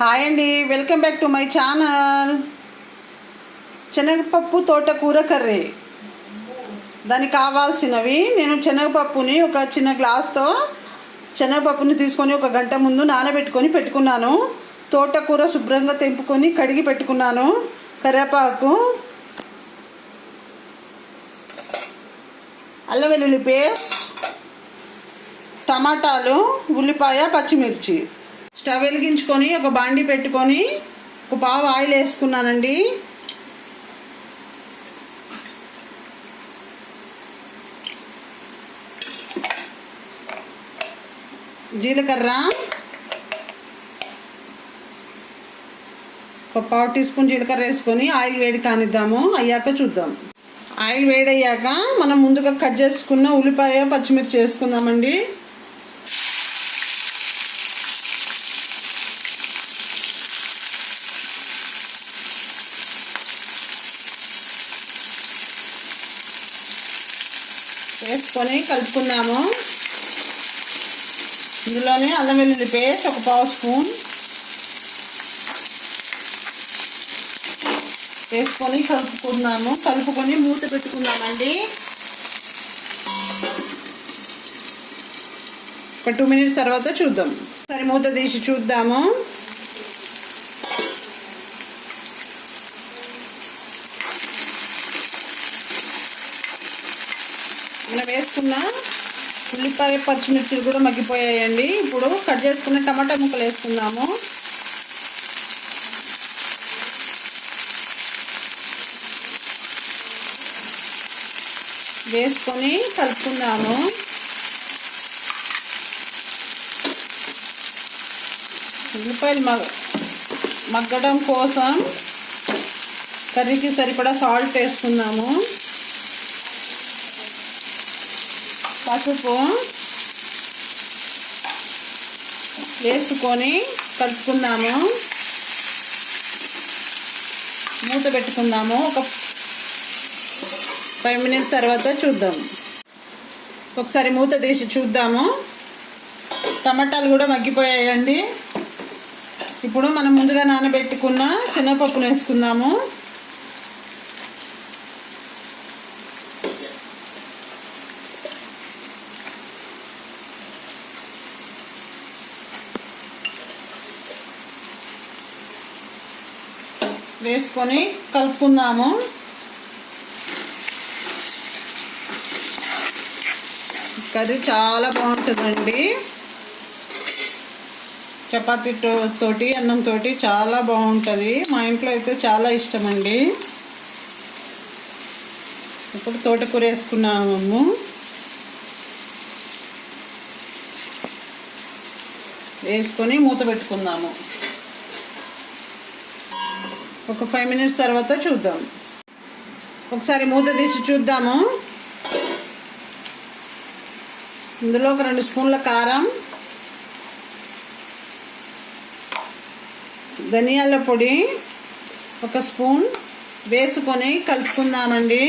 Hi అండి welcome back to my channel. శనగపప్పు తోటకూర కర్రీ. దానికి కావాల్సినవి నేను శనగపప్పుని ఒక చిన్న గ్లాస్తో శనగపప్పుని తీసుకొని ఒక గంట ముందు నానబెట్టుకొని పెట్టుకున్నాను. తోటకూర శుభ్రంగా తెంపుకొని కడిగి పెట్టుకున్నాను. కరివేపాకు అల్లం వెల్లుల్లి పేస్ట్ టమాటాలు ఉల్లిపాయ పచ్చిమిర్చి. స్టవ్ వెలిగించుకొని ఒక బాండి పెట్టుకొని ఒక పావు ఆయిల్ వేసుకున్నానండి. జీలకర్ర ఒక పావు టీ స్పూన్ జీలకర్ర వేసుకొని ఆయిల్ వేడి కానిద్దాము. అయ్యాక చూద్దాం. ఆయిల్ వేడయ్యాక మనం ముందుగా కట్ చేసుకున్న ఉల్లిపాయ పచ్చిమిర్చి వేసుకుందామండి. వేసుకొని కలుపుకున్నాము ఇందులోనే అల్లం వెల్లుల్లి పేస్ట్ ఒక పావు స్పూన్. వేసుకొని కలుపుకున్నాము కలుపుకొని మూత పెట్టుకున్నామండి ఒక టూ మినిట్స్ తర్వాత చూద్దాం. సరే మూత తీసి చూద్దాము. మనం వేసుకున్న ఉల్లిపాయ పచ్చిమిర్చిలు కూడా మగ్గిపోయాయండి. ఇప్పుడు కట్ చేసుకున్న టమాటా ముక్కలు వేసుకుందాము. వేసుకొని కలుపుకుందాము. ఉల్లిపాయలు మగ మగ్గడం కోసం కర్రీకి సరిపడా సాల్ట్ వేసుకుందాము. పసుపు వేసుకొని కలుపుకుందాము. మూత పెట్టుకుందాము. ఒక ఫైవ్ మినిట్స్ తర్వాత చూద్దాం. ఒకసారి మూత తీసి చూద్దాము. టమాటాలు కూడా మగ్గిపోయాయండి. ఇప్పుడు మనం ముందుగా నానబెట్టుకున్న శనగపప్పును వేసుకుందాము. వేసుకొని కలుపుకుందాము. కర్రీ చాలా బాగుంటుందండి. చపాతీ తోటి అన్నం తోటి చాలా బాగుంటుంది. మా ఇంట్లో అయితే చాలా ఇష్టమండి. ఇప్పుడు తోటకూర వేసుకున్నాము. వేసుకొని మూత పెట్టుకుందాము. ఒక ఫైవ్ మినిట్స్ తర్వాత చూద్దాం. ఒకసారి మూత తీసి చూద్దాము. ఇందులో ఒక రెండు స్పూన్ల కారం ధనియాల పొడి ఒక స్పూన్ వేసుకొని కలుపుకుందామండి.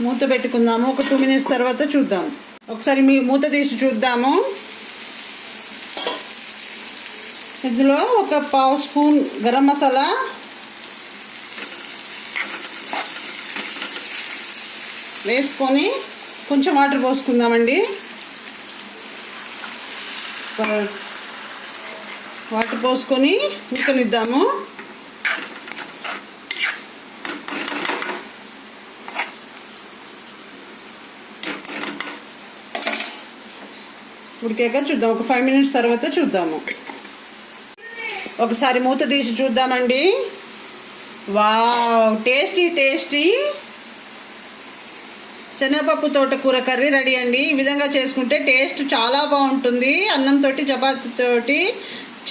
మూత పెట్టుకుందాము. ఒక టూ మినిట్స్ తర్వాత చూద్దాం. ఒకసారి మీ మూత తీసి చూద్దాము. ఇందులో ఒక పావు స్పూన్ గరం మసాలా. వేసుకొని కొంచెం వాటర్ పోసుకుందామండి. వాటర్ పోసుకొని ఉడకనిద్దాము. ఉడికాక చూద్దాం. ఒక ఫైవ్ మినిట్స్ తర్వాత చూద్దాము. ఒకసారి మూత తీసి చూద్దామండి. Wow tasty tasty. శనగపప్పు తోటకూర కర్రీ రెడీ అండి. ఈ విధంగా చేసుకుంటే టేస్ట్ చాలా బాగుంటుంది. అన్నంతో చపాతీతోటి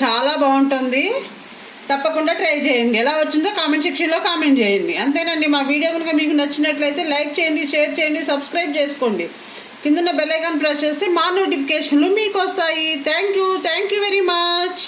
చాలా బాగుంటుంది. తప్పకుండా ట్రై చేయండి. ఎలా వచ్చిందో కామెంట్ సెక్షన్లో కామెంట్ చేయండి. అంతేనండి. మా వీడియో కనుక మీకు నచ్చినట్లయితే లైక్ చేయండి షేర్ చేయండి సబ్స్క్రైబ్ చేసుకోండి. కింద బెల్ ఐకాన్ ప్రెస్ చేస్తే మా నోటిఫికేషన్లు మీకు వస్తాయి. Thank you thank you very much